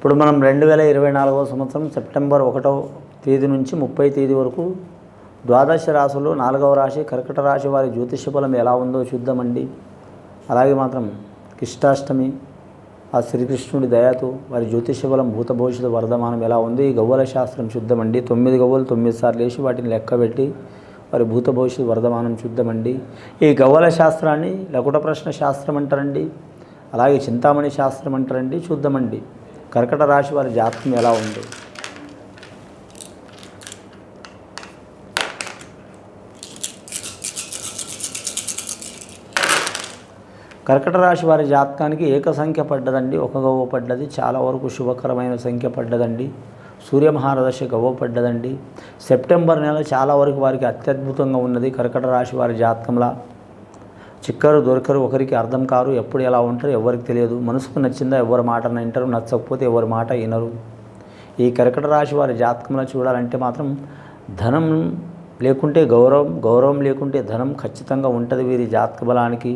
ఇప్పుడు మనం రెండు వేల ఇరవై నాలుగవ సంవత్సరం సెప్టెంబర్ ఒకటో తేదీ నుంచి ముప్పై తేదీ వరకు ద్వాదశ రాశులు నాలుగవ రాశి కర్కట రాశి వారి జ్యోతిష బలం ఎలా ఉందో చూద్దామండి. అలాగే మాత్రం కృష్ణాష్టమి ఆ శ్రీకృష్ణుడి దయతో వారి జ్యోతిష బలం భూత భవిష్యత్తు వర్ధమానం ఎలా ఉంది ఈ గవ్వల శాస్త్రం చూద్దామండి. తొమ్మిది గవ్వలు తొమ్మిది సార్లు వేసి వాటిని లెక్కబెట్టి వారి భూత భవిష్యత్ వర్ధమానం చూద్దామండి. ఈ గవ్వల శాస్త్రాన్ని లకుట ప్రశ్న శాస్త్రం అంటారండి. అలాగే చింతామణి శాస్త్రం అంటారండి. చూద్దామండి. కర్కట రాశి వారి జాతకం ఎలా ఉంది? కర్కట రాశి వారి జాతకానికి ఏక సంఖ్య పడ్డదండి ఒక గవ్వ పడ్డది చాలా వరకు శుభకరమైన సంఖ్య పడ్డదండి సూర్యమహారదశ గవ్వ పడ్డదండి. సెప్టెంబర్ నెల చాలా వరకు వారికి అత్యద్భుతంగా ఉన్నది కర్కట రాశి వారి జాతకంలా. చిక్కరు దొరకరు ఒకరికి అర్థం కారు ఎప్పుడు ఎలా ఉంటారు ఎవరికి తెలియదు. మనసుకు నచ్చిందా ఎవరి మాట వింటారు నచ్చకపోతే ఎవరి మాట వినరు. ఈ కర్కట రాశి వారి జాతకంలో చూడాలంటే మాత్రం ధనం లేకుంటే గౌరవం గౌరవం లేకుంటే ధనం ఖచ్చితంగా ఉంటుంది వీరి జాతక బలానికి.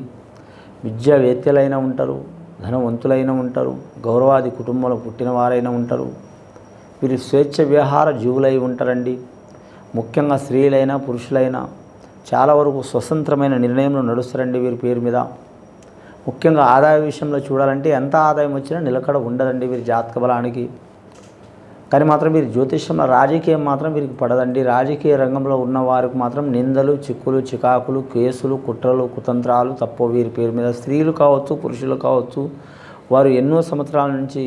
విద్యావేత్తలైనా ఉంటారు ధనవంతులైన ఉంటారు గౌరవాది కుటుంబంలో పుట్టిన వారైనా ఉంటారు. వీరు స్వేచ్ఛ విహార జీవులై ఉంటారండి. ముఖ్యంగా స్త్రీలైనా పురుషులైనా చాలా వరకు స్వతంత్రమైన నిర్ణయంలో నడుస్తారండి వీరి పేరు మీద. ముఖ్యంగా ఆదాయ విషయంలో చూడాలంటే ఎంత ఆదాయం వచ్చినా నిలకడ ఉండదండి వీరి జాతక బలానికి. కానీ మాత్రం వీరి జ్యోతిష్యంలో రాజకీయం మాత్రం వీరికి పడదండి. రాజకీయ రంగంలో ఉన్న వారికి మాత్రం నిందలు చిక్కులు చికాకులు కేసులు కుట్రలు కుతంత్రాలు తప్ప వీరి పేరు మీద. స్త్రీలు కావచ్చు పురుషులు కావచ్చు వారు ఎన్నో సంవత్సరాల నుంచి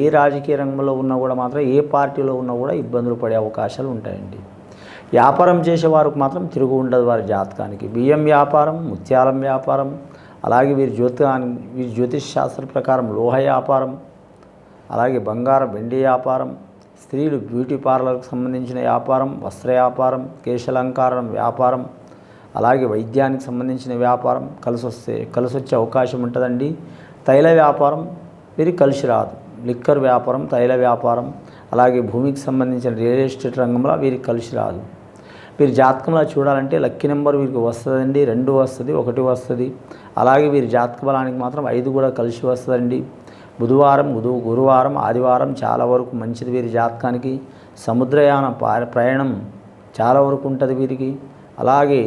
ఏ రాజకీయ రంగంలో ఉన్నా కూడా మాత్రం ఏ పార్టీలో ఉన్నా కూడా ఇబ్బందులు పడే అవకాశాలు ఉంటాయండి. వ్యాపారం చేసేవారికి మాత్రం తిరుగు ఉండదు వారి జాతకానికి. బియ్యం వ్యాపారం ముత్యాలం వ్యాపారం అలాగే వీరి జ్యోతి వీరి జ్యోతిష్ శాస్త్ర ప్రకారం లోహ వ్యాపారం అలాగే బంగారం వెండి వ్యాపారం స్త్రీలు బ్యూటీ పార్లర్కు సంబంధించిన వ్యాపారం వస్త్ర వ్యాపారం కేశాలంకారం వ్యాపారం అలాగే వైద్యానికి సంబంధించిన వ్యాపారం కలిసి వస్తే కలిసి వచ్చే అవకాశం ఉంటుందండి. తైల వ్యాపారం వీరికి కలిసి రాదు. లిక్కర్ వ్యాపారం తైల వ్యాపారం అలాగే భూమికి సంబంధించిన రియల్ ఎస్టేట్ రంగంలో వీరికి కలిసి రాదు. వీరి జాతకంలో చూడాలంటే లక్కీ నెంబర్ వీరికి వస్తుందండి రెండు వస్తుంది ఒకటి వస్తుంది. అలాగే వీరి జాతక బలానికి మాత్రం ఐదు కూడా కలిసి వస్తుందండి. బుధవారం బుధ గురువారం ఆదివారం చాలా వరకు మంచిది వీరి జాతకానికి. సముద్రయాన ప్రయాణం చాలా వరకు ఉంటుంది వీరికి. అలాగే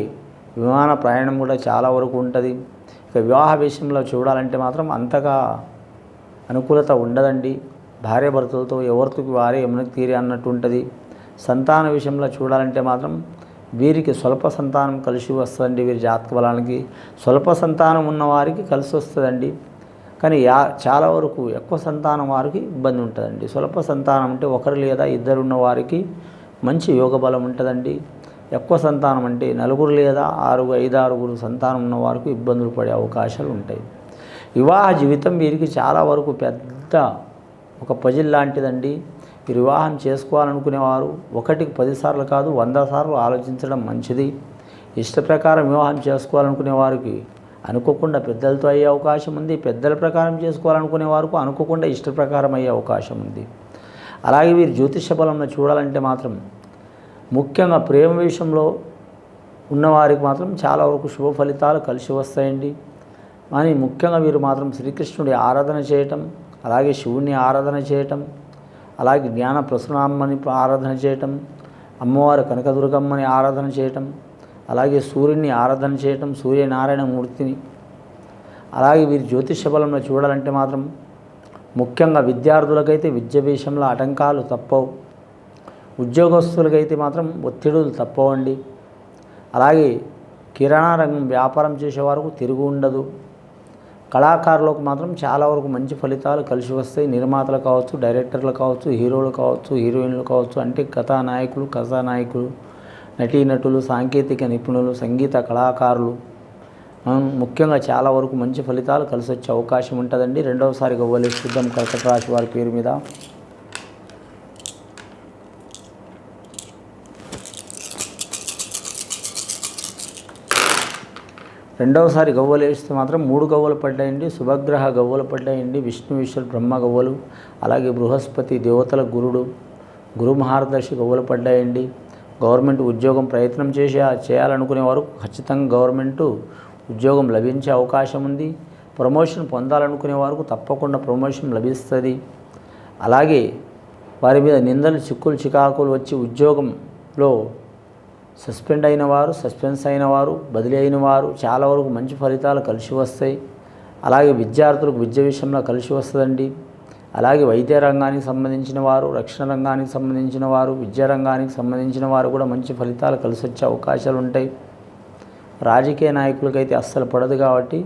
విమాన ప్రయాణం కూడా చాలా వరకు ఉంటుంది. ఇక వివాహ విషయంలో చూడాలంటే మాత్రం అంతగా అనుకూలత ఉండదండి. భార్యాభర్తలతో ఎవరికి వారే ఎమునకు తీరి అన్నట్టు ఉంటుంది. సంతాన విషయంలో చూడాలంటే మాత్రం వీరికి స్వల్ప సంతానం కలిసి వస్తుందండి వీరి జాతక బలానికి. స్వల్ప సంతానం ఉన్నవారికి కలిసి వస్తుందండి. కానీ యా చాలా వరకు ఎక్కువ సంతానం వారికి ఇబ్బంది ఉంటుందండి. స్వల్ప సంతానం అంటే ఒకరు లేదా ఇద్దరు ఉన్న వారికి మంచి యోగ బలం ఉంటుందండి. ఎక్కువ సంతానం అంటే నలుగురు లేదా ఆరు ఐదు ఆరుగురు సంతానం ఉన్న వారికి ఇబ్బందులు పడే అవకాశాలు ఉంటాయి. వివాహ జీవితం వీరికి చాలా వరకు పెద్ద ఒక పజిల్ లాంటిదండి. వివాహం చేసుకోవాలనుకునేవారు ఒకటికి పదిసార్లు కాదు వంద సార్లు ఆలోచించడం మంచిది. ఇష్ట ప్రకారం వివాహం చేసుకోవాలనుకునే వారికి అనుకోకుండా పెద్దలతో అయ్యే అవకాశం ఉంది. పెద్దల ప్రకారం చేసుకోవాలనుకునే వారికి అనుకోకుండా ఇష్ట ప్రకారం అయ్యే అవకాశం ఉంది. అలాగే వీరు జ్యోతిష బలంలో చూడాలంటే మాత్రం ముఖ్యంగా ప్రేమ విషయంలో ఉన్నవారికి మాత్రం చాలా వరకు శుభ ఫలితాలు కలిసి వస్తాయండి. కానీ ముఖ్యంగా వీరు మాత్రం శ్రీకృష్ణుడి ఆరాధన చేయటం అలాగే శివుణ్ణి ఆరాధన చేయటం అలాగే జ్ఞాన ప్రసునామ్మని ఆరాధన చేయటం అమ్మవారు కనకదుర్గమ్మని ఆరాధన చేయటం అలాగే సూర్యుని ఆరాధన చేయటం సూర్యనారాయణ మూర్తిని. అలాగే వీరి జ్యోతిష బలంలో చూడాలంటే మాత్రం ముఖ్యంగా విద్యార్థులకైతే విద్య విషయంలో ఆటంకాలు తప్పవు. ఉద్యోగస్తులకైతే మాత్రం ఒత్తిడులు తప్పవండి. అలాగే కిరాణా రంగం వ్యాపారం చేసే వరకు తిరుగు ఉండదు. కళాకారులకు మాత్రం చాలా వరకు మంచి ఫలితాలు కలిసి వస్తాయి. నిర్మాతలు కావచ్చు డైరెక్టర్లు కావచ్చు హీరోలు కావచ్చు హీరోయిన్లు కావచ్చు అంటే కథానాయకులు కథానాయకులు నటీనటులు సాంకేతిక నిపుణులు సంగీత కళాకారులు. ముఖ్యంగా చాలా వరకు మంచి ఫలితాలు కలిసి వచ్చే అవకాశం ఉంటుందండి. రెండవసారి గవ్వలి చూద్దాం కర్కట రాశి వారి పేరు మీద. రెండవసారి గవ్వలు వేస్తే మాత్రం మూడు గవ్వలు పడ్డాయండి శుభగ్రహ గవ్వలు పడ్డాయండి విష్ణు విశ్వ బ్రహ్మ గవ్వలు అలాగే బృహస్పతి దేవతల గురుడు గురు మహారదర్శి గవ్వలు పడ్డాయండి. గవర్నమెంట్ ఉద్యోగం ప్రయత్నం చేసి చేయాలనుకునే వారు ఖచ్చితంగా గవర్నమెంట్ ఉద్యోగం లభించే అవకాశం ఉంది. ప్రమోషన్ పొందాలనుకునే వారికి తప్పకుండా ప్రమోషన్ లభిస్తుంది. అలాగే వారి మీద నిందలు చిక్కులు చికాకులు వచ్చి ఉద్యోగంలో సస్పెండ్ అయిన వారు సస్పెన్స్ అయిన వారు బదిలీ అయిన వారు చాలా వరకు మంచి ఫలితాలు కలిసి వస్తాయి. అలాగే విద్యార్థులకు విద్య విషయంలో కలిసి వస్తుందండి. అలాగే వైద్య రంగానికి సంబంధించిన వారు రక్షణ రంగానికి సంబంధించిన వారు విద్యా రంగానికి సంబంధించిన వారు కూడా మంచి ఫలితాలు కలిసి వచ్చే అవకాశాలు ఉంటాయి. రాజకీయ నాయకులకైతే అస్సలు పడదు కాబట్టి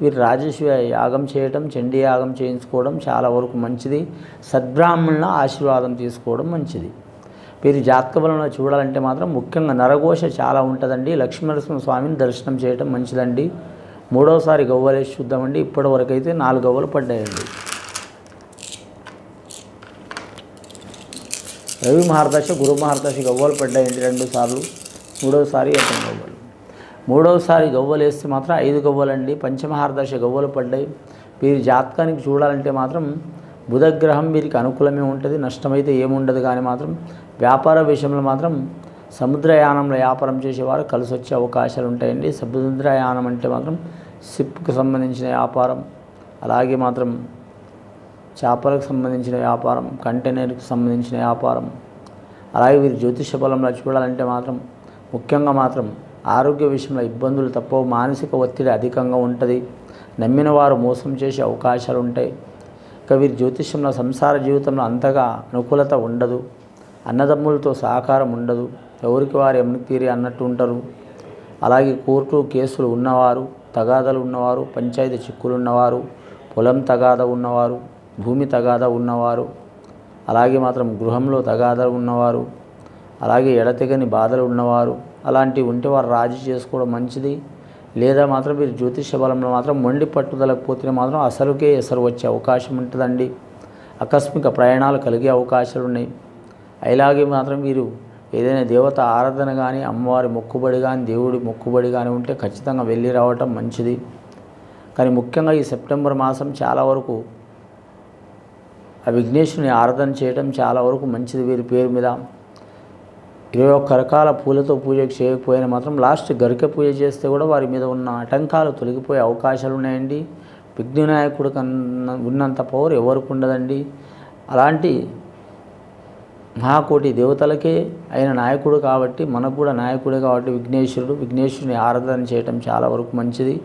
వీరు రాజేశ్వ యాగం చేయటం చండీ యాగం చేయించుకోవడం చాలా వరకు మంచిది. సద్బ్రాహ్మణుల ఆశీర్వాదం తీసుకోవడం మంచిది. వీరి జాతకబలంలో చూడాలంటే మాత్రం ముఖ్యంగా నరఘోష చాలా ఉంటుందండి. లక్ష్మీనరసింహ స్వామిని దర్శనం చేయటం మంచిదండి. మూడవసారి గవ్వలేసి చూద్దామండి. ఇప్పటి వరకు అయితే నాలుగు గవ్వలు పడ్డాయండి. రవి మహారదశ గురు మహారదశ గవ్వలు పడ్డాయండి రెండు సార్లు. మూడవసారి ఎక్కడ గవ్వలు. మూడవసారి గవ్వలు వేస్తే మాత్రం ఐదు గవ్వలండి. పంచమహారదశ గవ్వలు పడ్డాయి. వీరి జాతకానికి చూడాలంటే మాత్రం బుధగ్రహం వీరికి అనుకూలమే ఉంటుంది నష్టమైతే ఏముండదు కానీ మాత్రం వ్యాపార విషయంలో మాత్రం సముద్రయానంలో వ్యాపారం చేసేవారు కలిసి వచ్చే అవకాశాలు ఉంటాయండి. సముద్రయానం అంటే మాత్రం షిప్కి సంబంధించిన వ్యాపారం అలాగే మాత్రం చేపలకు సంబంధించిన వ్యాపారం కంటైనర్కి సంబంధించిన వ్యాపారం అలాగే వీరి జ్యోతిష బలంలో చూడాలంటే మాత్రం ముఖ్యంగా మాత్రం ఆరోగ్య విషయంలో ఇబ్బందులు తప్పవు మానసిక ఒత్తిడి అధికంగా ఉంటుంది. నమ్మిన వారు మోసం చేసే అవకాశాలు ఉంటాయి. కవిర్ వీరి జ్యోతిష్యంలో సంసార జీవితంలో అంతగా అనుకూలత ఉండదు. అన్నదమ్ములతో సహకారం ఉండదు. ఎవరికి వారు ఎమ్మి తీరి అన్నట్టు ఉంటారు. అలాగే కోర్టు కేసులు ఉన్నవారు తగాదలు ఉన్నవారు పంచాయతీ చిక్కులు ఉన్నవారు పొలం తగాద ఉన్నవారు భూమి తగాద ఉన్నవారు అలాగే మాత్రం గృహంలో తగాదలు ఉన్నవారు అలాగే ఎడతెగని బాధలు ఉన్నవారు అలాంటివి ఉంటే వారు రాజీ చేసుకోవడం మంచిది. లేదా మాత్రం మీరు జ్యోతిష బలంలో మాత్రం మొండి పట్టుదలకు పోతే మాత్రం అసలుకే ఎసరు వచ్చే అవకాశం ఉంటుందండి. ఆకస్మిక ప్రయాణాలు కలిగే అవకాశాలు ఉన్నాయి. అలాగే మాత్రం మీరు ఏదైనా దేవత ఆరాధన కానీ అమ్మవారి మొక్కుబడి కానీ దేవుడి మొక్కుబడి కానీ ఉంటే ఖచ్చితంగా వెళ్ళి రావటం మంచిది. కానీ ముఖ్యంగా ఈ సెప్టెంబర్ మాసం చాలా వరకు ఆ విఘ్నేశ్వరుని ఆరాధన చేయడం చాలా వరకు మంచిది వీరి పేరు మీద. ఇరవై ఒక్క రకాల పూలతో పూజ చేయకపోయినా మాత్రం లాస్ట్ గరిక పూజ చేస్తే కూడా వారి మీద ఉన్న ఆటంకాలు తొలగిపోయే అవకాశాలు ఉన్నాయండి. విఘ్ననాయకుడు కన్నా ఉన్నంత పవర్ ఎవరికి ఉండదండి. అలాంటి మహాకోటి దేవతలకే ఆయన నాయకుడు కాబట్టి మనకు కూడా నాయకుడే కాబట్టి విఘ్నేశ్వరుడు విఘ్నేశ్వరుని ఆరాధన చేయటం చాలా వరకు మంచిది.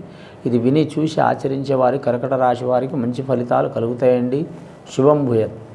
ఇది విని చూసి ఆచరించే వారి కర్కట రాశి వారికి మంచి ఫలితాలు కలుగుతాయండి. శుభం భూయత్.